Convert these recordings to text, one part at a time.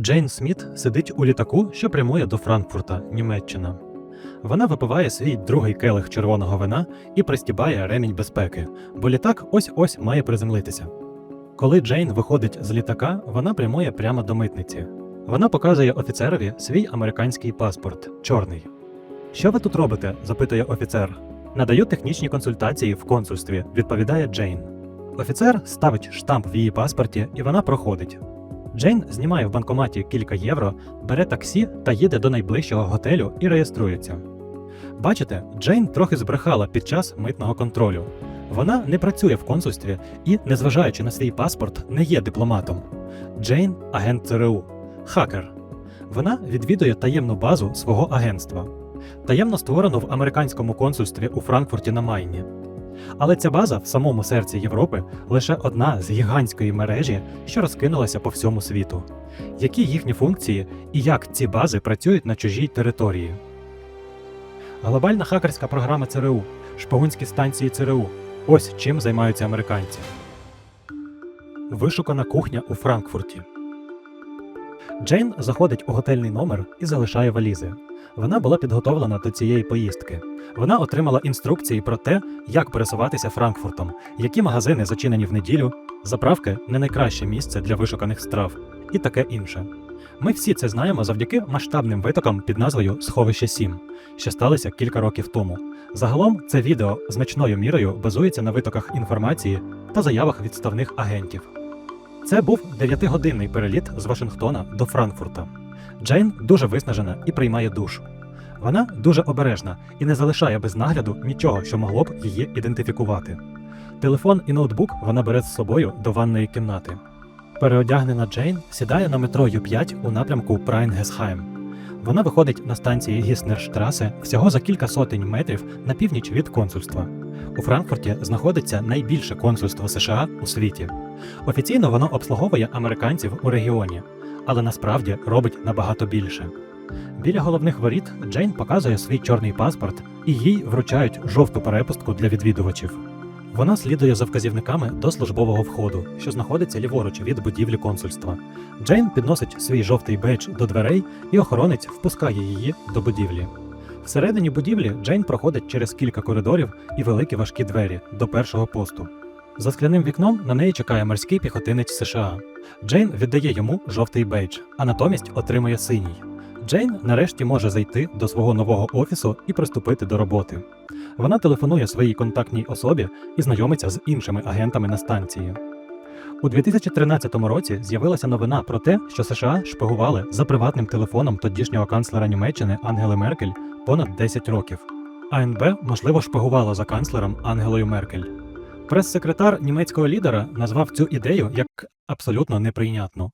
Джейн Сміт сидить у літаку, що прямує до Франкфурта, Німеччина. Вона випиває свій другий келих червоного вина і пристібає ремінь безпеки, бо літак ось-ось має приземлитися. Коли Джейн виходить з літака, вона прямує прямо до митниці. Вона показує офіцерові свій американський паспорт чорний. Що ви тут робите? запитує офіцер. Надаю технічні консультації в консульстві, відповідає Джейн. Офіцер ставить штамп в її паспорті, і вона проходить. Джейн знімає в банкоматі кілька євро, бере таксі та їде до найближчого готелю і реєструється. Бачите, Джейн трохи збрехала під час митного контролю. Вона не працює в консульстві і, незважаючи на свій паспорт, не є дипломатом. Джейн агент ЦРУ, хакер. Вона відвідує таємну базу свого агентства. Таємно створену в американському консульстві у Франкфурті на Майні. Але ця база в самому серці Європи лише одна з гігантської мережі, що розкинулася по всьому світу. Які їхні функції і як ці бази працюють на чужій території? Глобальна хакерська програма ЦРУ, шпигунські станції ЦРУ. Ось чим займаються американці. Вишукана кухня у Франкфурті. Джейн заходить у готельний номер і залишає валізи. Вона була підготовлена до цієї поїздки. Вона отримала інструкції про те, як пересуватися Франкфуртом, які магазини зачинені в неділю, заправки не найкраще місце для вишуканих страв і таке інше. Ми всі це знаємо завдяки масштабним витокам під назвою Сховище 7, що сталися кілька років тому. Загалом це відео значною мірою базується на витоках інформації та заявах відставних агентів. Це був 9-годинний переліт з Вашингтона до Франкфурта. Джейн дуже виснажена і приймає душ. Вона дуже обережна і не залишає без нагляду нічого, що могло б її ідентифікувати. Телефон і ноутбук вона бере з собою до ванної кімнати. Переодягнена Джейн сідає на метро Ю5 у напрямку Прайнгесхайм. Вона виходить на станції Гіснерштрасе всього за кілька сотень метрів на північ від консульства. У Франкфурті знаходиться найбільше консульство США у світі. Офіційно воно обслуговує американців у регіоні, але насправді робить набагато більше. Біля головних воріт Джейн показує свій чорний паспорт і їй вручають жовту перепустку для відвідувачів. Вона слідує за вказівниками до службового входу, що знаходиться ліворуч від будівлі консульства. Джейн підносить свій жовтий бейдж до дверей, і охоронець впускає її до будівлі. Всередині будівлі Джейн проходить через кілька коридорів і великі важкі двері до першого посту. За скляним вікном на неї чекає морський піхотинець США. Джейн віддає йому жовтий бейдж, а натомість отримує синій. Джейн нарешті може зайти до свого нового офісу і приступити до роботи. Вона телефонує своїй контактній особі і знайомиться з іншими агентами на станції. У 2013 році з'явилася новина про те, що США шпигували за приватним телефоном тодішнього канцлера Німеччини Ангели Меркель понад 10 років. АНБ, можливо, шпигувало за канцлером Ангелою Меркель. Прес-секретар німецького лідера назвав цю ідею як абсолютно неприйнятну.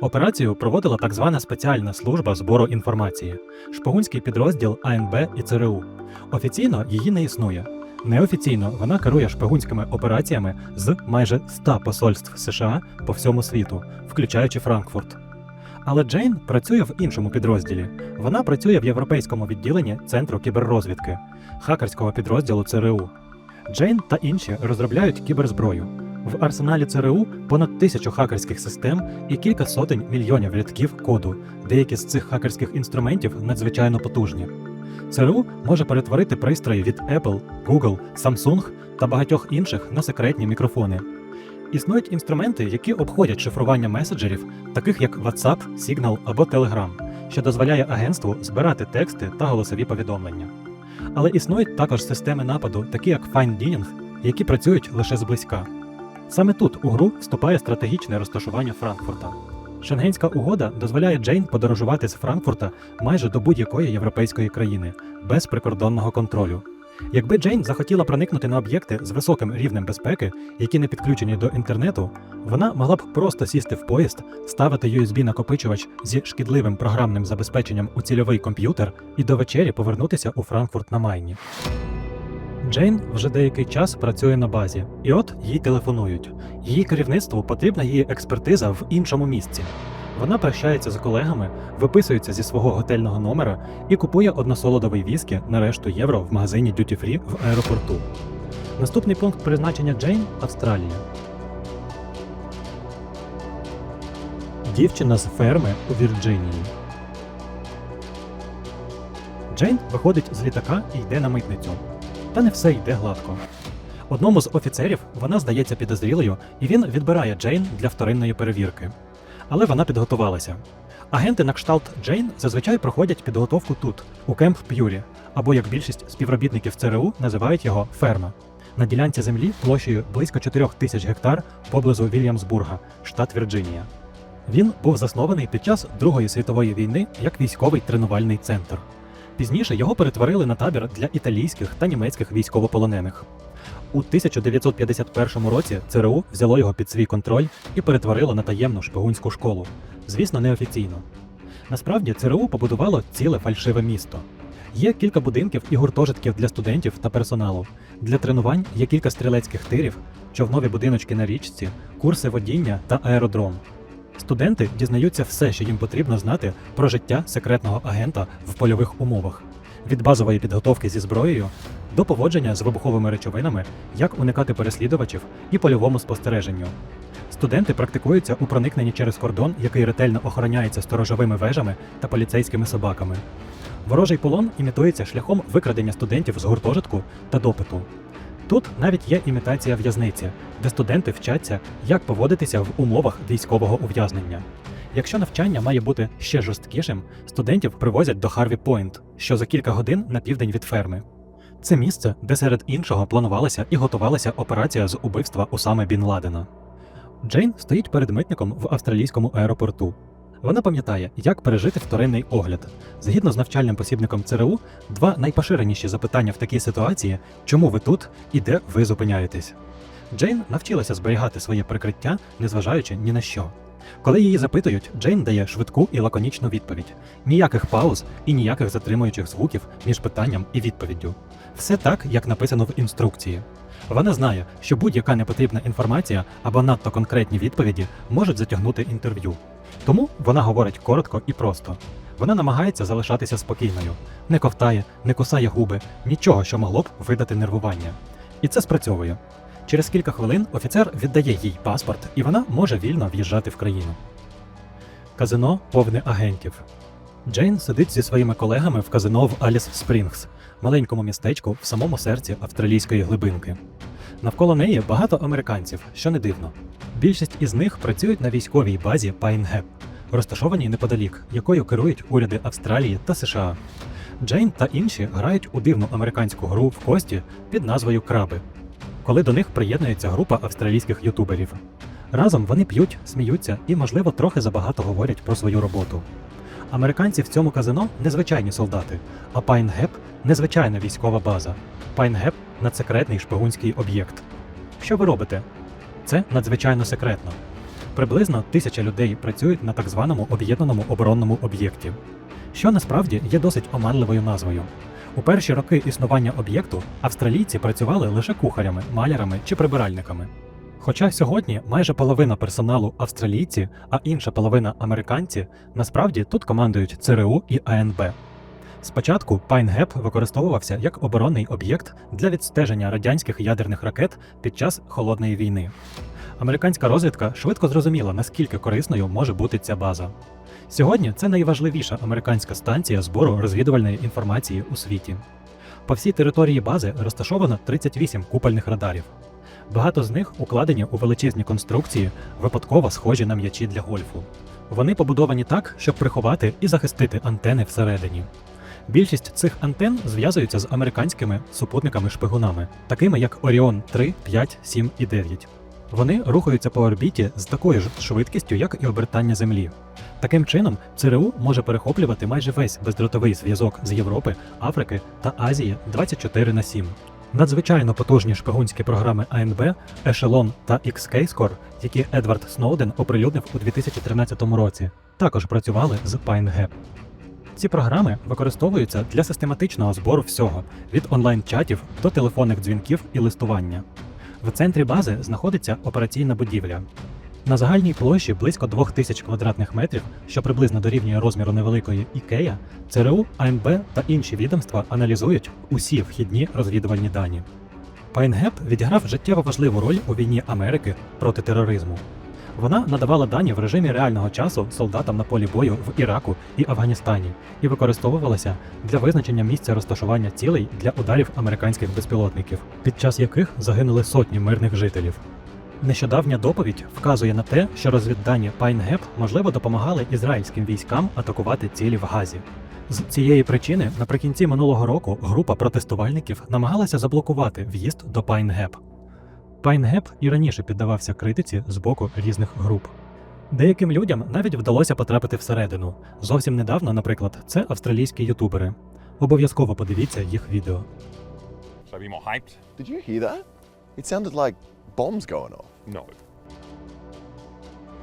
Операцію проводила так звана спеціальна служба збору інформації, шпигунський підрозділ АНБ і ЦРУ. Офіційно її не існує. Неофіційно вона керує шпигунськими операціями з майже 100 посольств США по всьому світу, включаючи Франкфурт. Але Джейн працює в іншому підрозділі. Вона працює в європейському відділенні Центру кіберрозвідки, хакерського підрозділу ЦРУ. Джейн та інші розробляють кіберзброю. В арсеналі ЦРУ понад тисячу хакерських систем і кілька сотень мільйонів рядків коду. Деякі з цих хакерських інструментів надзвичайно потужні. ЦРУ може перетворити пристрої від Apple, Google, Samsung та багатьох інших на секретні мікрофони. Існують інструменти, які обходять шифрування меседжерів, таких як WhatsApp, Signal або Telegram, що дозволяє агентству збирати тексти та голосові повідомлення. Але існують також системи нападу, такі як FineDining, які працюють лише зблизька. Саме тут у гру вступає стратегічне розташування Франкфурта. Шенгенська угода дозволяє Джейн подорожувати з Франкфурта майже до будь-якої європейської країни без прикордонного контролю. Якби Джейн захотіла проникнути на об'єкти з високим рівнем безпеки, які не підключені до інтернету, вона могла б просто сісти в поїзд, ставити USB-накопичувач зі шкідливим програмним забезпеченням у цільовий комп'ютер і до вечері повернутися у Франкфурт на Майні. Джейн вже деякий час працює на базі, і от їй телефонують. Її керівництву потрібна її експертиза в іншому місці. Вона прощається з колегами, виписується зі свого готельного номера і купує односолодовий віскі на решту євро в магазині Duty Free в аеропорту. Наступний пункт призначення Джейн Австралія. Дівчина з ферми у Вірджинії. Джейн виходить з літака і йде на митницю. Та не все йде гладко. Одному з офіцерів вона здається підозрілою, і він відбирає Джейн для вторинної перевірки. Але вона підготувалася. Агенти на кшталт Джейн зазвичай проходять підготовку тут, у Кемп П'юрі, або як більшість співробітників ЦРУ називають його ферма. На ділянці землі площею близько 4 тисяч гектар поблизу Вільямсбурга, штат Вірджинія. Він був заснований під час Другої світової війни як військовий тренувальний центр. Пізніше його перетворили на табір для італійських та німецьких військовополонених. У 1951 році ЦРУ взяло його під свій контроль і перетворило на таємну шпигунську школу. Звісно, неофіційно. Насправді ЦРУ побудувало ціле фальшиве місто. Є кілька будинків і гуртожитків для студентів та персоналу. Для тренувань є кілька стрілецьких тирів, човнові будиночки на річці, курси водіння та аеродром. Студенти дізнаються все, що їм потрібно знати про життя секретного агента в польових умовах, від базової підготовки зі зброєю до поводження з вибуховими речовинами, як уникати переслідувачів і польовому спостереженню. Студенти практикуються у проникненні через кордон, який ретельно охороняється сторожовими вежами та поліцейськими собаками. Ворожий полон імітується шляхом викрадення студентів з гуртожитку та допиту. Тут навіть є імітація в'язниці, де студенти вчаться, як поводитися в умовах військового ув'язнення. Якщо навчання має бути ще жорсткішим, студентів привозять до Харві Пойнт, що за кілька годин на південь від ферми. Це місце, де серед іншого планувалася і готувалася операція з убивства Усами Бін Ладена. Джейн стоїть перед митником в австралійському аеропорту. Вона пам'ятає, як пережити вторинний огляд. Згідно з навчальним посібником ЦРУ, два найпоширеніші запитання в такій ситуації чому ви тут і де ви зупиняєтесь. Джейн навчилася зберігати своє прикриття, незважаючи ні на що. Коли її запитують, Джейн дає швидку і лаконічну відповідь: ніяких пауз і ніяких затримуючих звуків між питанням і відповіддю. Все так, як написано в інструкції. Вона знає, що будь-яка непотрібна інформація або надто конкретні відповіді можуть затягнути інтерв'ю. Тому вона говорить коротко і просто. Вона намагається залишатися спокійною, не ковтає, не кусає губи, нічого, що могло б видати нервування. І це спрацьовує. Через кілька хвилин офіцер віддає їй паспорт, і вона може вільно в'їжджати в країну. Казино повне агентів. Джейн сидить зі своїми колегами в казино в Аліс Спрінгс, маленькому містечку в самому серці австралійської глибинки. Навколо неї багато американців, що не дивно. Більшість із них працюють на військовій базі Пайнгеп, розташованій неподалік, якою керують уряди Австралії та США. Джейн та інші грають у дивну американську гру в кості під назвою Краби, коли до них приєднується група австралійських ютуберів. Разом вони п'ють, сміються і, можливо, трохи забагато говорять про свою роботу. Американці в цьому казино незвичайні солдати, а Пайнгеп незвичайна військова база. Пайнгеп надсекретний шпигунський об'єкт. Що ви робите? Це надзвичайно секретно. Приблизно тисяча людей працюють на так званому об'єднаному оборонному об'єкті, що насправді є досить оманливою назвою. У перші роки існування об'єкту австралійці працювали лише кухарями, малярами чи прибиральниками. Хоча сьогодні майже половина персоналу австралійці, а інша половина американці, насправді тут командують ЦРУ і АНБ. Спочатку Пайнгеп використовувався як оборонний об'єкт для відстеження радянських ядерних ракет під час холодної війни. Американська розвідка швидко зрозуміла, наскільки корисною може бути ця база. Сьогодні це найважливіша американська станція збору розвідувальної інформації у світі. По всій території бази розташовано 38 купольних радарів. Багато з них укладені у величезні конструкції, випадково схожі на м'ячі для гольфу. Вони побудовані так, щоб приховати і захистити антени всередині. Більшість цих антен зв'язуються з американськими супутниками-шпигунами, такими як Оріон 3, 5, 7 і 9. Вони рухаються по орбіті з такою ж швидкістю, як і обертання Землі. Таким чином, ЦРУ може перехоплювати майже весь бездротовий зв'язок з Європи, Африки та Азії 24 на 7. Надзвичайно потужні шпигунські програми АНБ, Ешелон та XK-Score, які Едвард Сноуден оприлюднив у 2013 році, також працювали з PineGap. Ці програми використовуються для систематичного збору всього від онлайн-чатів до телефонних дзвінків і листування. В центрі бази знаходиться операційна будівля. На загальній площі близько 2000 квадратних метрів, що приблизно дорівнює розміру невеликої Ікея, ЦРУ, АМБ та інші відомства аналізують усі вхідні розвідувальні дані. Пайнгеп відіграв життєво важливу роль у війні Америки проти тероризму. Вона надавала дані в режимі реального часу солдатам на полі бою в Іраку і Афганістані і використовувалася для визначення місця розташування цілей для ударів американських безпілотників, під час яких загинули сотні мирних жителів. Нещодавня доповідь вказує на те, що розвіддані Пайнгеп можливо допомагали ізраїльським військам атакувати цілі в Газі. З цієї причини наприкінці минулого року група протестувальників намагалася заблокувати в'їзд до Пайнгеп. Пайнгеп і раніше піддавався критиці з боку різних груп. Деяким людям навіть вдалося потрапити всередину. Зовсім недавно, наприклад, це австралійські ютубери. Обов'язково подивіться їх відео. Did you hear that? It sounded like bombs going off. No.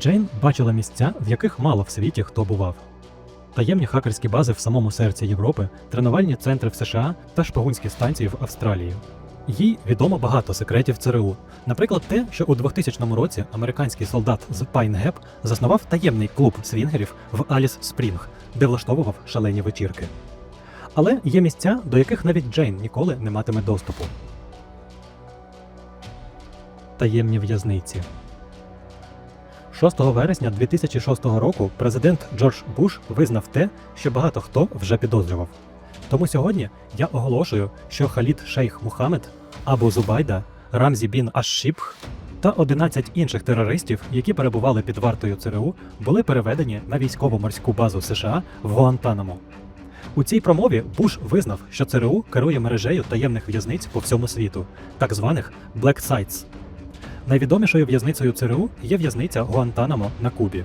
Джейн бачила місця, в яких мало в світі хто бував. Таємні хакерські бази в самому серці Європи, тренувальні центри в США та шпигунські станції в Австралії. Їй відомо багато секретів ЦРУ. Наприклад, те, що у 2000 році американський солдат з Пайнгеп заснував таємний клуб свінгерів в Аліс Спрінг, де влаштовував шалені вечірки. Але є місця, до яких навіть Джейн ніколи не матиме доступу. Таємні в'язниці. 6 вересня 2006 року президент Джордж Буш визнав те, що багато хто вже підозрював. Тому сьогодні я оголошую, що Халід Шейх Мухаммед, Абу Зубайда, Рамзі Бін Аш-Шібх та 11 інших терористів, які перебували під вартою ЦРУ, були переведені на військово-морську базу США в Гуантанамо. У цій промові Буш визнав, що ЦРУ керує мережею таємних в'язниць по всьому світу, так званих Black Sites. Найвідомішою в'язницею ЦРУ є в'язниця Гуантанамо на Кубі.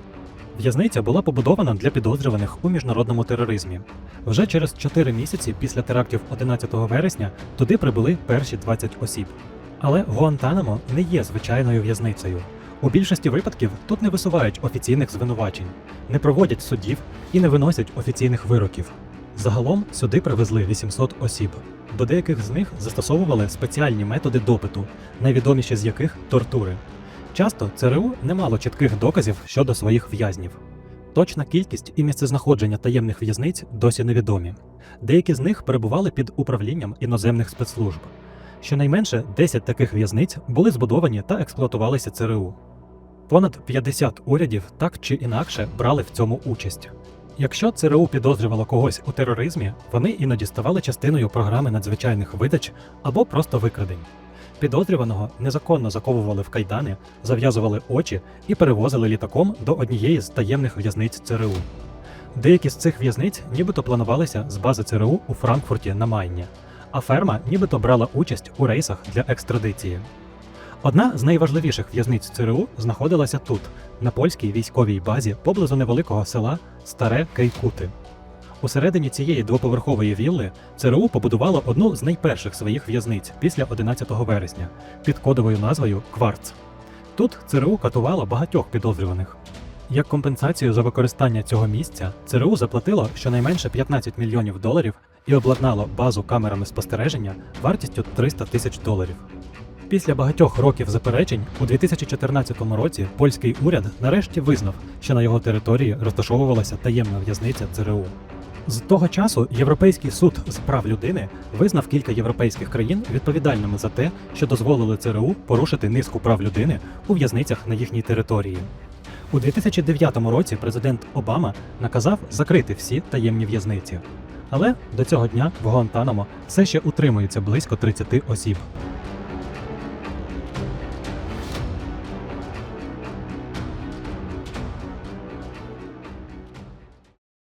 В'язниця була побудована для підозрюваних у міжнародному тероризмі. Вже через 4 місяці після терактів 11 вересня туди прибули перші 20 осіб. Але Гуантанамо не є звичайною в'язницею. У більшості випадків тут не висувають офіційних звинувачень, не проводять судів і не виносять офіційних вироків. Загалом сюди привезли 800 осіб. До деяких з них застосовували спеціальні методи допиту, найвідоміші з яких тортури. Часто ЦРУ не мало чітких доказів щодо своїх в'язнів. Точна кількість і місцезнаходження таємних в'язниць досі невідомі. Деякі з них перебували під управлінням іноземних спецслужб. Щонайменше 10 таких в'язниць були збудовані та експлуатувалися ЦРУ. Понад 50 урядів так чи інакше брали в цьому участь. Якщо ЦРУ підозрювало когось у тероризмі, вони іноді ставали частиною програми надзвичайних видач або просто викрадень. Підозрюваного незаконно заковували в кайдани, зав'язували очі і перевозили літаком до однієї з таємних в'язниць ЦРУ. Деякі з цих в'язниць нібито планувалися з бази ЦРУ у Франкфурті на Майні, а ферма нібито брала участь у рейсах для екстрадиції. Одна з найважливіших в'язниць ЦРУ знаходилася тут, на польській військовій базі поблизу невеликого села Старе Кейкути. Усередині цієї двоповерхової вілли ЦРУ побудувало одну з найперших своїх в'язниць після 11 вересня під кодовою назвою Кварц. Тут ЦРУ катувало багатьох підозрюваних. Як компенсацію за використання цього місця ЦРУ заплатило щонайменше 15 мільйонів доларів і обладнало базу камерами спостереження вартістю 300 тисяч доларів. Після багатьох років заперечень у 2014 році польський уряд нарешті визнав, що на його території розташовувалася таємна в'язниця ЦРУ. З того часу Європейський суд з прав людини визнав кілька європейських країн відповідальними за те, що дозволили ЦРУ порушити низку прав людини у в'язницях на їхній території. У 2009 році президент Обама наказав закрити всі таємні в'язниці. Але до цього дня в Гуантанамо все ще утримується близько 30 осіб.